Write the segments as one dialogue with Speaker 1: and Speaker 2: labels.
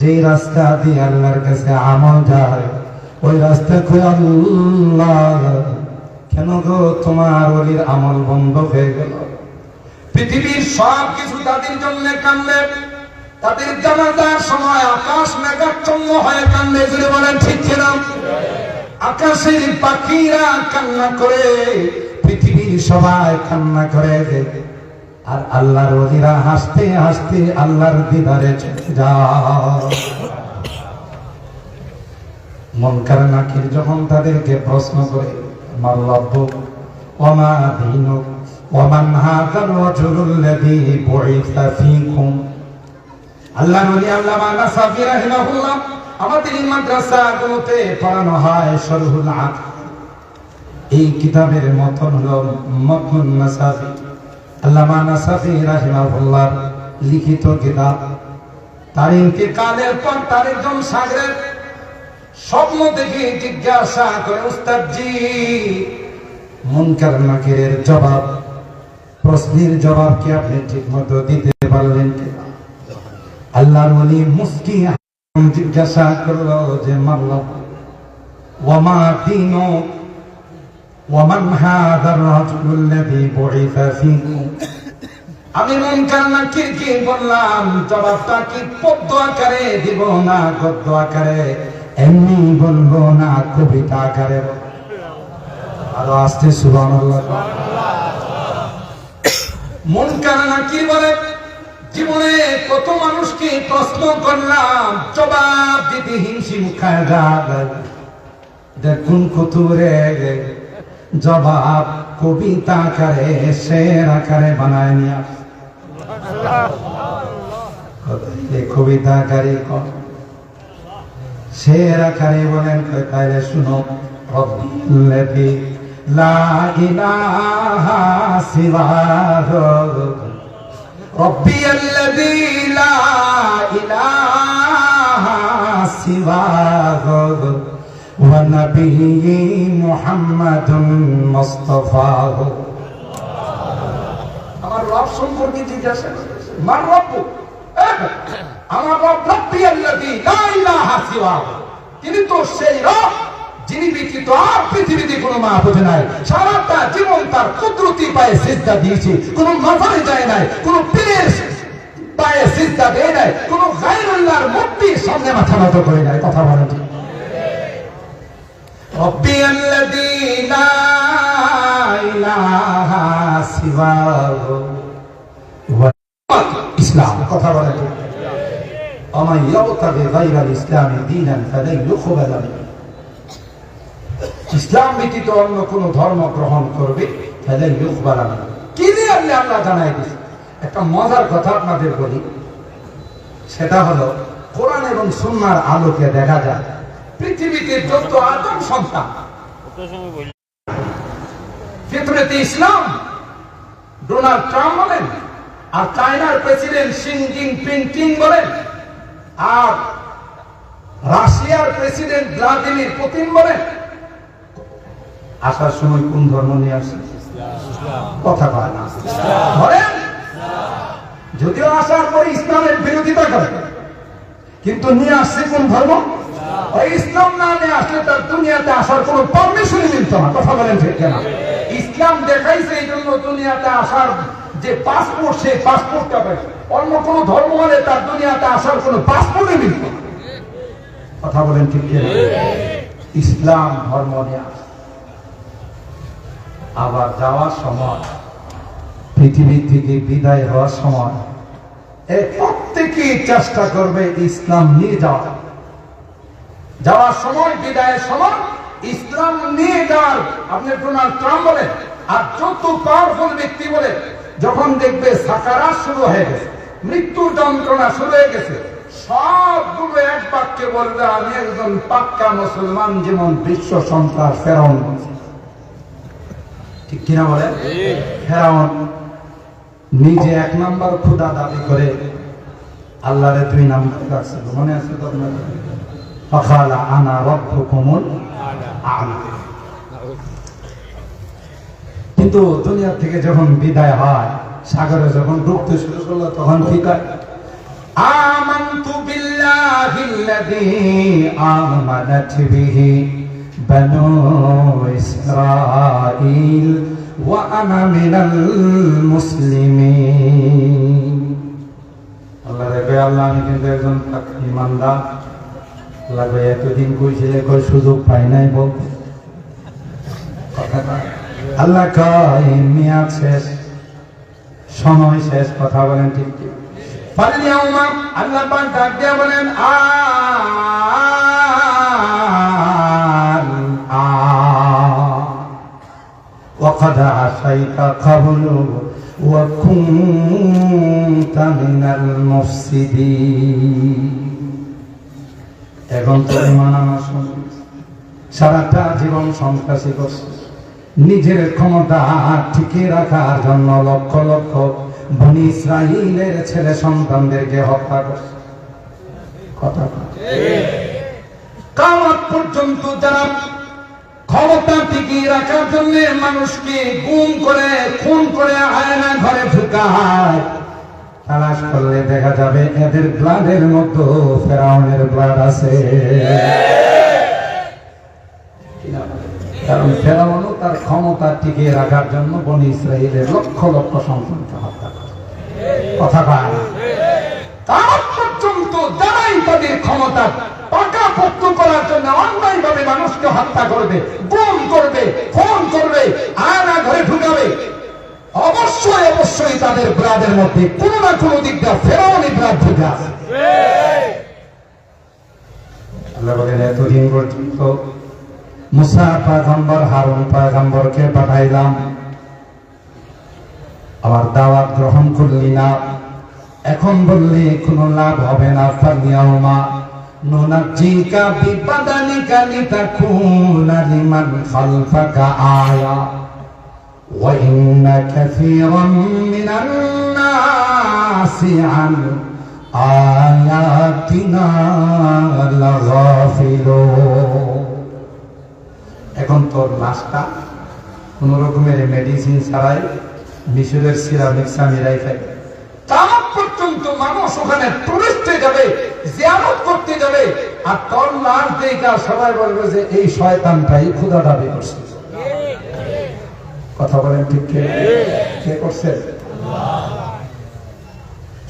Speaker 1: যেই রাস্তা দিয়ে আল্লাহর কাছে আমল যায় ওই রাস্তা কই আল্লাহ, কেন গো তোমার ওলির আমল বন্ধ হয়ে গেল?
Speaker 2: পৃথিবীর সব কিছু তাদের জন্য কান্দে, তাদের জানাজার সময় আকাশ মেঘাচ্ছন্ন হয়ে কান্দে জুড়ে বলেন, ঠিক কিনা?
Speaker 1: আকাশের পাখিরা কান্না করে, পৃথিবীর সবাই কান্না করে। আর আল্লাহর ওলিরা হাসতে হাসতে আল্লাহর দিদারে চলে মনকার নাকির যখন তাদেরকে প্রশ্ন করে রাজুলুল্লাযী বুইসা ফীকুম? আল্লাহ নবী আল্লামা নাসাফি রাহিমাহুল্লাহ আমাদের এই মাদ্রাসাগুলোতে পড়ানো হয় শরহুল আক এই কিতাবের মতন হলো মতনুন নাসাফি। লিখিত কিতাব। তার ইন্তেকালের পর তার একজন সাগরের স্বপ্ন দেখে জিজ্ঞাসা করে, উস্তাদজি, মুনকার নাকিরের জবাব, প্রশ্নের জবাব কি আপনি ঠিক মতো দিতে পারলেন আল্লাহর ওলি মুস্কি জিজ্ঞাসা করল যে মাল্লাহ ওয়ামা দিনু ওয়ামান হাদার রাজুলুল্লাযী বুইসা ফীকুম আমি মুনকার নাকিরকে বললাম? জবাবটা কি পদ্য আকারে দিব না গদ্য আকারে? এমনি বলব না, কবিতা আকারে। আরও আসতে সুবহানাল্লাহ।
Speaker 2: মুনকার নাকির বলে? জীবনে কত মানুষকে প্রশ্ন করলাম,
Speaker 1: জবাব দিতে হিমশিম খায় যায় দেখুন কুতুরে জবাব কবিতা আকারে, শের আকারে বানায় নিয়ে। আসে কবিতা আকারে শের আকারে বলেন তাইলে শুনো রব্বি লা ইলাহা সিওয়াহ। রব্বি আল্লাযী লা ইলাহা ونبي محمد مصطفاه
Speaker 2: আমার রব সম্পর্কে জিজ্ঞাসা করেছে। মার রব্বু এহ, আমার রব রব্বি আল্লাযী লা ইলাহা সিওয়াহু। তিনি তো সেই রব যিনি ব্যতীত আর পৃথিবীতে কোনো মাহবুদ নাই সারাটা জীবন তার কুদরতি পায়ে সিজদা দিয়েছে কোনো মাজারে যায় নাই কোনো পীরের পায়ে সিজদা দেয় নাই কোনো গায়রুল্লাহর মূর্তির সামনে মাথা নত করে নাই কথা বলেন ঠিক।
Speaker 1: ربي الذي لا إله سواه ইসলাম কথা বলে আমার ইয়বতাবে গাইরাল ইসলামী দীনান ফালাই ইউকবাল মিনহু ইসলাম ব্যতীত অন্য কোন ধর্ম গ্রহণ করবে ফালাই ইউকবাল মিনহু কি দিয়ে আল্লাহ আল্লাহ জানাই দিছে একটা মজার কথা আপনাদের বলি সেটা হলো কোরআন এবং সুন্নাহর আলোকে দেখা যায়
Speaker 2: পৃথিবীতে যত আদম সন্তান, ফিতরতে ইসলাম, ডোনাল্ড ট্রাম্প বলেন, আর চায়নার প্রেসিডেন্ট শি জিনপিং বলেন, আর রাশিয়ার প্রেসিডেন্ট ভ্লাদিমির পুতিন বলেন,
Speaker 1: আসার সময় কোন ধর্ম নিয়ে আসছে কথা কয় না।
Speaker 2: ধরেন
Speaker 1: যদিও আসার পরে ইসলামের বিরোধিতা করে, কিন্তু নিয়ে আসছে কোন ধর্ম?
Speaker 2: ইসলাম না নিয়ে আসলে তার দুনিয়াতে আসার কোনো পারমিশনই মিলত না। কথা বলেন ঠিক না ইসলাম দেখাইছে এই জন্য দুনিয়াতে আসার যে পাসপোর্ট সেই পাসপোর্টটা পাইছে অন্য কোন ধর্ম হলে তার দুনিয়াতে আসার কোনো পাসপোর্টই মিলত না।
Speaker 1: কথা বলেন ঠিক কিনা? ইসলাম ধর্ম নিয়ে আবার যাওয়ার সময়, পৃথিবী থেকে বিদায় হওয়ার সময় প্রত্যেকেই চেষ্টা করবে ইসলাম নিয়ে যাওয়া
Speaker 2: যাওয়ার সময় বিদায়ের সময় ইসলাম নিয়ে যাওয়ার আপনি ডোনাল্ড ট্রাম্প বলেন আর যত পাওয়ারফুল ব্যক্তি বলে যখন দেখবে সাকারা শুরু হয়ে গেছে মৃত্যুর যন্ত্রণা শুরু হয়ে গেছে সবগুলো এক বাক্যে বলবে আমি একজন পাক্কা মুসলমান যেমন বিশ্ব সন্ত্রাস ফেরাউন।
Speaker 1: ঠিক কিনা বলে ফেরাউন নিজে এক নাম্বার খুদা দাবি করে আল্লাহরে দুই নাম্বার রাখছিল মনে আছে তো আপনাদের ফকালা আনা রব্বুকুমুল আ'লা কিন্তু দুনিয়া থেকে যখন বিদায় হয় সাগরে যখন ডুবতে শুরু করলো তখন কি কয় آمنت بالله الذي آمنت به بنو إسرائيل وأنا من المسلمين আল্লাহ রেখে আল্লাহ আমি কিন্তু একজন ইমানদার আল্লাহ কই এতদিন কইছিলে কই সুযোগ পাই নাই বলতে কথাটা আল্লাহ কয় মেয়াদ শেষ সময় শেষ কথা বলেন ঠিক ঠিক
Speaker 2: فاليوم আল্লাহ পাক ডাক দিয়ে বলেন
Speaker 1: الآن وقد عصيت قبل وكنت من المفسدين এখন তো সারাটা জীবন সন্ত্রাসী করছে। নিজের ক্ষমতা টিকে রাখার জন্য লক্ষ লক্ষ বনি ইসরাইলের ছেলে সন্তানদেরকে হত্যা করছে। কথা।
Speaker 2: কামত পর্যন্ত যারা ক্ষমতা টিকিয়ে রাখার জন্য মানুষকে গুম করে, খুন করে আয়না ঘরে ঢুকায়
Speaker 1: তালাশ করলে দেখা যাবে এদের ব্লাডের মতো ফেরাউনের ব্লাড আছে কারণ ফেরাউনও তার ক্ষমতা টিকিয়ে রাখার জন্য বনি ইসরায়েলের লক্ষ লক্ষ সন্তানকে হত্যা করে কথা না।
Speaker 2: কামত পর্যন্ত যারাই তাদের ক্ষমতা পাকা পক্ষ করার জন্য অন্যায় ভাবে মানুষকে হত্যা করবে, গুম করবে, খুন করবে, আয়না ঘরে ঢুকাবে অবশ্যই অবশ্যই তাদের ব্রাদের মধ্যে কোনো না কোনো দিক দিয়ে ফেরাউনি ব্রাদ ঢুকে আছে
Speaker 1: এতদিন পর্যন্ত মুসা পায়গম্বর, হারুন পাঠাইলাম। আমার দাওয়াত গ্রহণ করলি না। এখন বললি কোনো লাভ হবে না। ফালিয়াউমা নুনাজ্জিকা বিবাদানিকা লিতাকুনা লিমান খালফাকা আয়া। وإن كثيرا من الناس عن آياتنا لغافلون এখন তোর লাশটা কোন রকমের মেডিসিন ছাড়াই মিশরের সিরামিক্সা মিলাই খাই
Speaker 2: কামত পর্যন্ত মানুষ ওখানে টুরিস্টে যাবে জিয়ারত করতে যাবে
Speaker 1: আর তোর লাশ দেখা সবাই বলবে যে এই শয়তানটাই ক্ষুদা দাবি করছে কথা বলেন ঠিক কে করছে?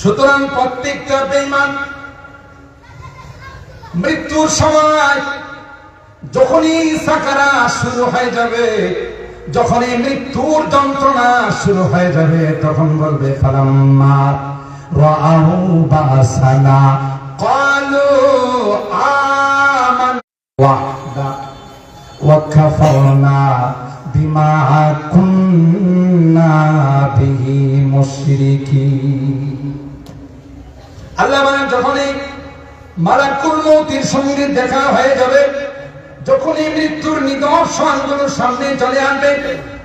Speaker 2: সুতরাং প্রত্যেকটা বেঈমান মৃত্যুর সময় যখনই সাকারা শুরু হয়ে যাবে, যখনই মৃত্যুর যন্ত্রণা
Speaker 1: শুরু হয়ে যাবে, তখন বলবে, ফালাম্মা রাআউ বাসানা
Speaker 2: যখনই মৃত্যুর নিদর্শনগুলো সামনে চলে আসবে,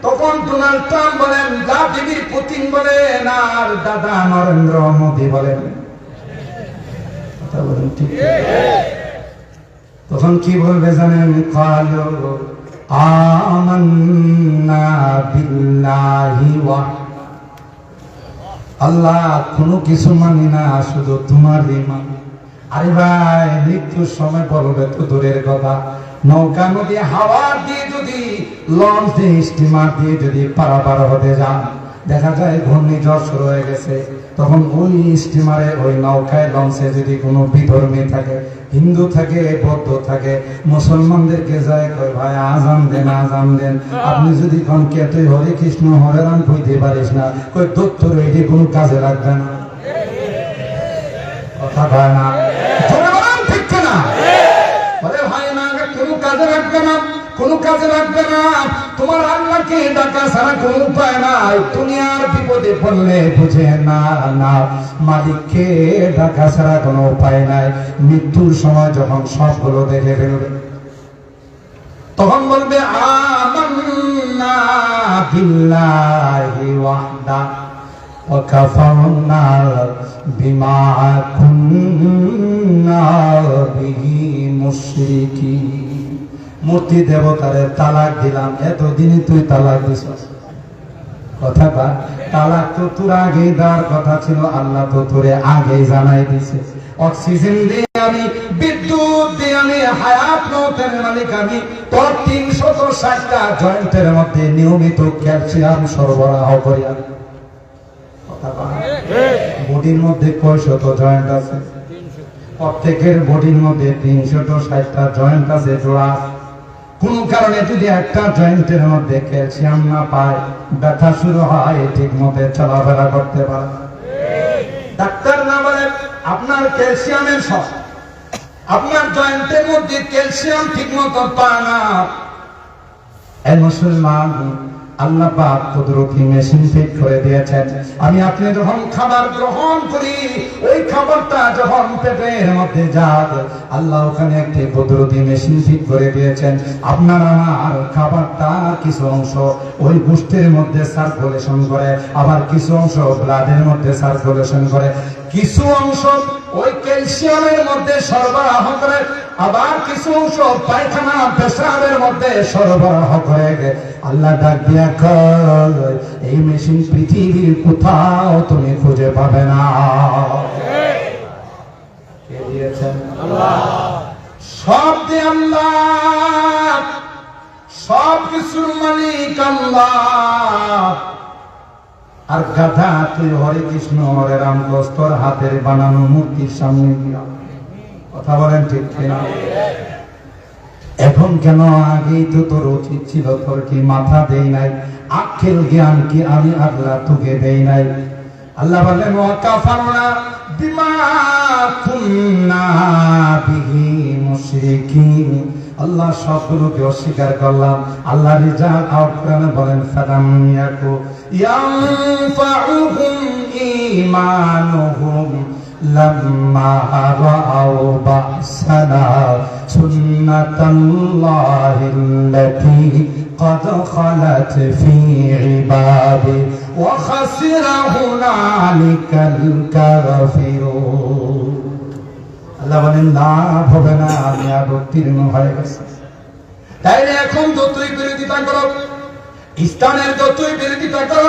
Speaker 2: তখন ডোনাল্ড ট্রাম্প বলেন, ভ্লাদিমির পুতিন বলেন আর দাদা
Speaker 1: নরেন্দ্র মোদী বলেন। তখন কি বলবে জানেন? কালো আল্লাহ কোনো কিছু মানি না, শুধু তোমার আরে ভাই, মৃত্যুর সময় বলবে তো দূরের কথা। নৌকা, নদী, হাওয়া দিয়ে যদি, লঞ্চ দিয়ে, স্টিমার দিয়ে যদি পারাপার হতে যান, দেখা যায় ঘূর্ণিঝড় শুরু হয়ে গেছে। তখন ওই স্টিমারে ওই নৌকায় লঞ্চে যদি কোনো বিধর্মী থাকে, হিন্দু থাকে, বৌদ্ধ থাকে, মুসলমানদেরকে যায় কয়, ভাই, আজান দেন আজান দেন। আপনি যদি কোন, কে তুই? হরে কৃষ্ণ, হরে রাম কইতে পারিস না। কই দত্তর এটি কোনো কাজে লাগবে না। কথা কয় না
Speaker 2: জোরে বলেন ঠিক কিনা বলে ভাই না কোনো কাজে লাগবে না কোনো কাজে লাগবে না তোমার আল্লাহকে ডাকা ছাড়া কোনো উপায় নাই
Speaker 1: দুনিয়ার বিপদে পড়লে বুঝে না না মালিককে ডাকা ছাড়া কোনো উপায় নাই মৃত্যুর সময় যখন সবগুলো দেখে ফেলবে তখন বলবে আমান্না বিল্লাহি ওয়াহদা وكفرنا بما كنا به مشركين মূর্তি দেবতারে তালাক দিলাম, এতদিনই তুই তালাক দিছিস কথা বা তালাক তো তোর আগেই দেওয়ার কথা ছিল, আল্লাহ তো তোরে আগেই জানাই দিছে। অক্সিজেন দিয়ে আমি, বিদ্যুৎ দিয়ে আমি, হায়াত মতের মালিক আমি, তোর তিনশত ষাটটা জয়েন্টের মধ্যে নিয়মিত ক্যালসিয়াম সরবরাহ করি আমি। বডির মধ্যে কয়শত জয়েন্ট আছে? প্রত্যেকের বডির মধ্যে তিনশত ষাটটা জয়েন্ট আছে, জোড়া কোন কারণে যদি একটা জয়েন্টের মধ্যে ক্যালসিয়াম না পায়, ব্যথা শুরু হয় ঠিক মতে চলাফেরা করতে পারে ডাক্তার না বলে আপনার ক্যালসিয়ামের সব আপনার জয়েন্টের মধ্যে ক্যালসিয়াম ঠিক মতো পায় না। মুসলমান আল্লাহ পাক কুদরতি মেশিন ফিট করে দিয়েছেন। আমি আপনি যখন খাবার গ্রহণ করি, ওই খাবারটা যখন পেটের মধ্যে যাক, আল্লাহ ওখানে একটি কুদরতি মেশিন ফিট করে দিয়েছেন। আপনার আমার খাবারটা কিছু অংশ ওই গোষ্ঠীর মধ্যে সার্কুলেশন করে, আবার কিছু অংশ ব্লাডের মধ্যে সার্কুলেশন করে। কিছু অংশ ওই ক্যালসিয়ামের মধ্যে সরবরাহ করে, আবার কিছু অংশ পায়খানা, পেশাবের মধ্যে সরবরাহ করে। আল্লাহ ডাক দিয়া কয়, এই মেশিন পৃথিবীর কোথাও তুমি খুঁজে পাবে না। সব দিয়ে আল্লাহ সব কিছুর মালিক আল্লাহ। আর গাধা তুই হরে কৃষ্ণ হরে রাম তোর হাতের বানানো মূর্তির সামনে কথা বলেন ঠিক কিনা? এখন কেন আগেই তো তোর উচিত ছিল তোর কি মাথা দেই নাই? আখের জ্ঞান কি আমি আল্লাহ তোকে দেই নাই? আল্লাহ বলেন ওয়াকাফারনা বিমা কুন্না বিহি মুশরিকিন। আল্লাহ সবগুলোকে অস্বীকার করলাম। আল্লাহ রিজাল আউট বলেন, ফাদাম ইয়াকু ইয়ানফাউহুম ঈমানুহুম لما رأوا بأسنا سنة الله التي قد خلت في عباده وخسر هنالك الكافرون আল্লাহ বলেন লাভ হবে না আমি আর উত্তীর্ণ হয়ে গেছি তাইলে এখন যতই বিরোধিতা করো ইসলামের যতই বিরোধিতা করো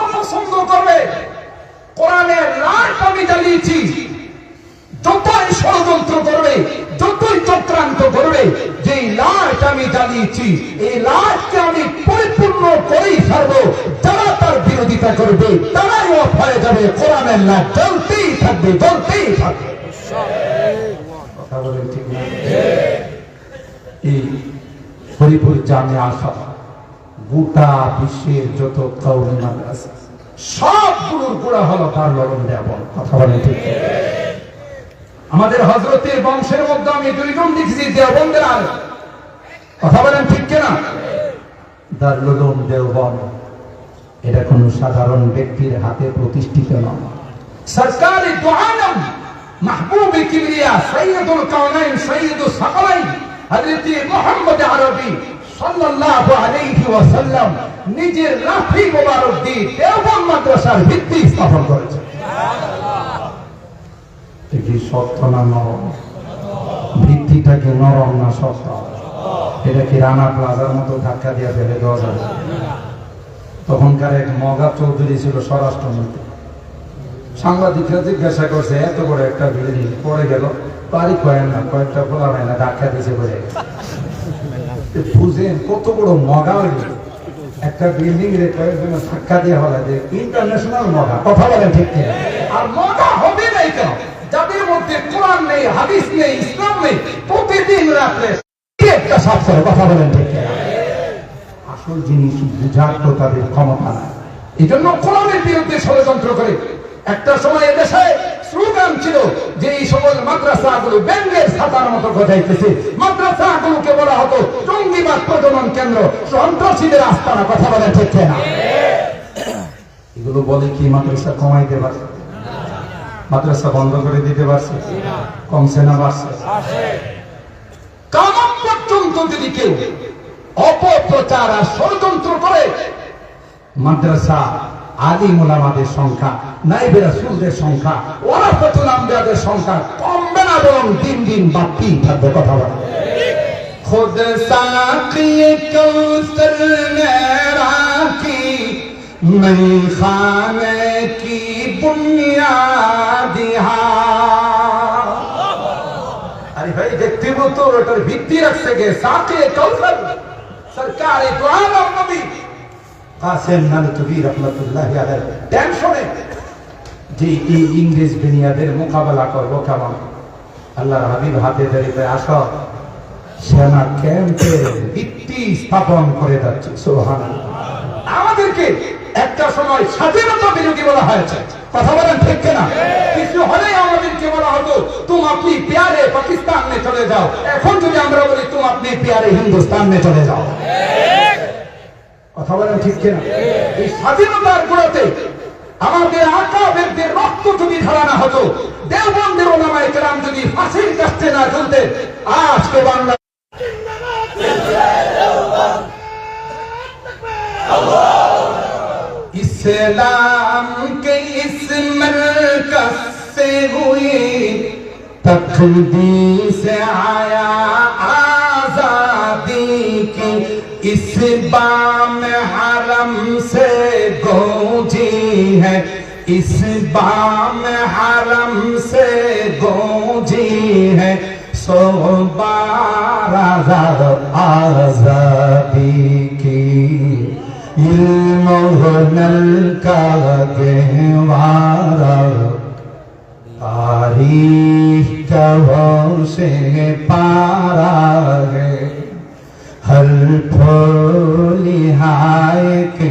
Speaker 2: পছন্দ করবে। কোরআনের লাইট আমি জ্বালিয়েছি। যতই ষড়যন্ত্র করবে, যতই চক্রান্ত করবে যে লাইট আমি জ্বালিয়েছি, এই লাইটকে আমি পরিপূর্ণ করেই ছাড়বো। যারা তার বিরোধিতা করবে, তারাই অফ হয়ে যাবে। কোরআনের লাইট জ্বলতেই থাকবে জ্বলতেই থাকবে।
Speaker 1: এই হরিপুর জামে আসা গোটা বিশ্বের যত কৌমি মাদ্রাসা সব সবগুলোর গোড়া হলো তার লবণ দেয়া কথা বলে ঠিক
Speaker 2: আমাদের হজরতের বংশের মধ্যে আমি দুইজন দেখছি দেওবন্দের আর কথা বলেন ঠিক কিনা?
Speaker 1: দারুলম দেওবন এটা কোনো সাধারণ ব্যক্তির হাতে প্রতিষ্ঠিত নয়।
Speaker 2: সরকার দোহানম মাহবুব কিবরিয়া সৈয়দুল কাউনাইন সৈয়দুল সাকলাইন হযরত মুহাম্মদ আরবী সাল্লাল্লাহু আলাইহি ওয়াসাল্লাম নিজের লাঠি মোবারক দিয়ে মাদ্রাসার ভিত্তি স্থাপন করেছেন
Speaker 1: এটি শক্ত না নরম? ভিত্তিটা কি নরম না শক্ত এটা কি রানা প্লাজার মতো ধাক্কা দিয়ে ফেলে দেওয়া যাবে? তখনকার এক মগা চৌধুরী ছিল স্বরাষ্ট্রমন্ত্রী। সাংবাদিকরা জিজ্ঞাসা করছে, এত বড় একটা বিল্ডিং পড়ে গেল? বাড়ি কয়েন না কয়েকটা খোলা হয় না, ধাক্কা দিছে পড়ে গেছে। বুঝেন কত বড় মগা একটা বিল্ডিং রে কয়েকজন ধাক্কা দিয়ে হলে যে ইন্টারন্যাশনাল মগা, কথা বলেন ঠিক কিনা?
Speaker 2: আর মজা হবে নাই কেন? যাদের মধ্যে কোরআন নেই, হাদিস নেই, ইসলাম নেই, প্রতিদিন রাত্রে
Speaker 1: একটা সাফ করে কথা বলেন ঠিক কিনা? আসল জিনিস বুঝার তো তাদের ক্ষমতা নাই।
Speaker 2: এই জন্য কোরআনের বিরুদ্ধে ষড়যন্ত্র করে একটা সময় এদেশে স্লোগান ছিল যে এই সকল মাদ্রাসাগুলো ব্যাঙ্গের ছাতার মতো গজাইতেছে। মাদ্রাসাগুলোকে বলা হতো জঙ্গিবাদ প্রজনন কেন্দ্র। সন্ত্রাসীদের আস্তানা কথা বলে ঠিক না
Speaker 1: এগুলো বলে কি মাদ্রাসা কমাইতে পারছে? মাদ্রাসা বন্ধ করে দিতে পারছে? কমছে না বাড়ছে?
Speaker 2: কামক পর্যন্ত যদি কেউ অপপ্রচার আর ষড়যন্ত্র করে
Speaker 1: মাদ্রাসা আলিম ওলামাদের সংখ্যা নাইবে রাসুলদের সংখ্যা
Speaker 2: ওয়ারাফাতুল আমজাদের সংখ্যা কমবে না বরং দিন দিন বাড়তেই
Speaker 1: থাকবে কথা বলা।
Speaker 2: خود ساقی کوثر میرا کی من خانے کی بنیاد আরে ভাই দেখতে তো ওটার ভিত্তি রাখছে গে সাথে কৌশল সরকার এই কোরআন নবী।
Speaker 1: কাসেম নানতুবি রহমাতুল্লাহি আলাইহি।
Speaker 2: টেনশনে
Speaker 1: যে এই ইংরেজ দুনিয়াদের মোকাবেলা করব কেমন? আল্লাহর হাবিব হাতে দাঁড়িয়ে আসো। সেনা ক্যাম্পে ভিত্তি স্থাপন করে যাচ্ছে সোহান
Speaker 2: আমাদেরকে একটা সময় স্বাধীনতা বিরোধী বলা হয়েছে। কথা বলেন ঠিক কিনা? কিছু হলেই আমাদেরকে বলা হতো তুম আপনি প্যারে পাকিস্তান মে চলে যাও। এখন যদি আমরা বলি তুম আপনি প্যারে হিন্দুস্তান মে চলে যাও।
Speaker 1: কথা বলেন ঠিক কিনা?
Speaker 2: এই স্বাধীনতার গুলোতে আমাদের আকা ব্যক্তির রক্ত যদি ঢালানো হতো, দেওবন্দের ওলামায় কেরাম যদি ফাঁসির কাছে না ঝুলতেন আজকে বাংলা আজাদি কি اس مرکز سے इस बाम हरम से गूंजी है सो बारह आज़ादी की। इल्मोहनल का तारीख से पारा है। हर फूलिहाय के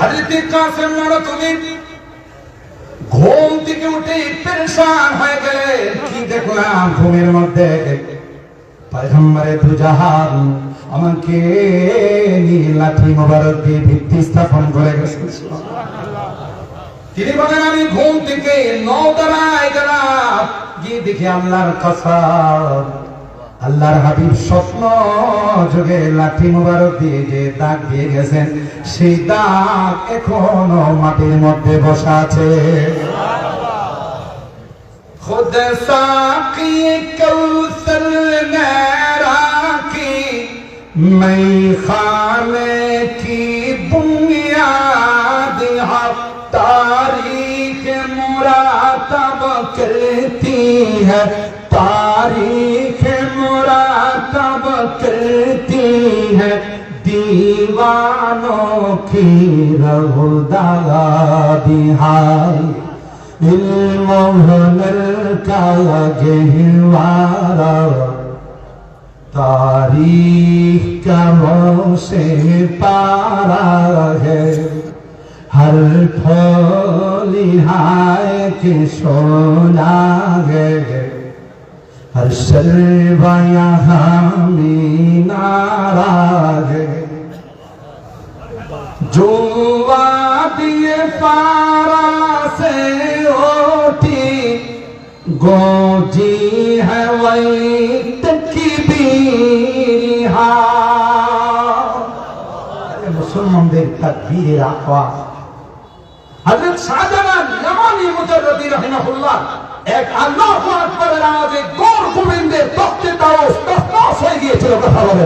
Speaker 2: হযরত কাসেম নামে ঘুম থেকে উঠে পেরেশান হয়ে গেলে
Speaker 1: কি দেখলাম ঘুমের মধ্যে? পয়গম্বরে দুজাহান আমাকে নিয়ে লাঠি মোবারক দিয়ে ভিত্তি স্থাপন করে গেছে
Speaker 2: তিনি বলেন, আমি ঘুম থেকে নৌদারায় গেলাম,
Speaker 1: গিয়ে দেখি আল্লাহর কসম। আল্লাহর হাবিব স্বপ্ন যুগে লাঠি মুবারক দিয়ে যে দাগ দিয়ে গেছেন, সেই দাগ এখনও মাটির মধ্যে বসা আছে।
Speaker 2: খানে কি তারিখ মোরা তব করতি হ্যাঁ তারিখ तारीख मुरातब करती है
Speaker 1: दीवानों की रहुदा दिहाई इल्म हुनर का गहवारा तारीख का से पारा है हर फलिहाय के सोना है हर्षल यहाँ नाराज
Speaker 2: जो वादिय पारा से ओटी गोजी है वही तकी बीहा মুসলমানদের
Speaker 1: তাকবীরের আকওয়া
Speaker 2: হযরত শাহজালাল ইয়ামানি মুজাদ্দিদি রাহিমাহুল্লাহ এক আল্লাহ আকবরের আওয়াজে গৌর গোবিন্দের তত্ত্বে তারা তসনস হয়ে গিয়েছিল কথা বলে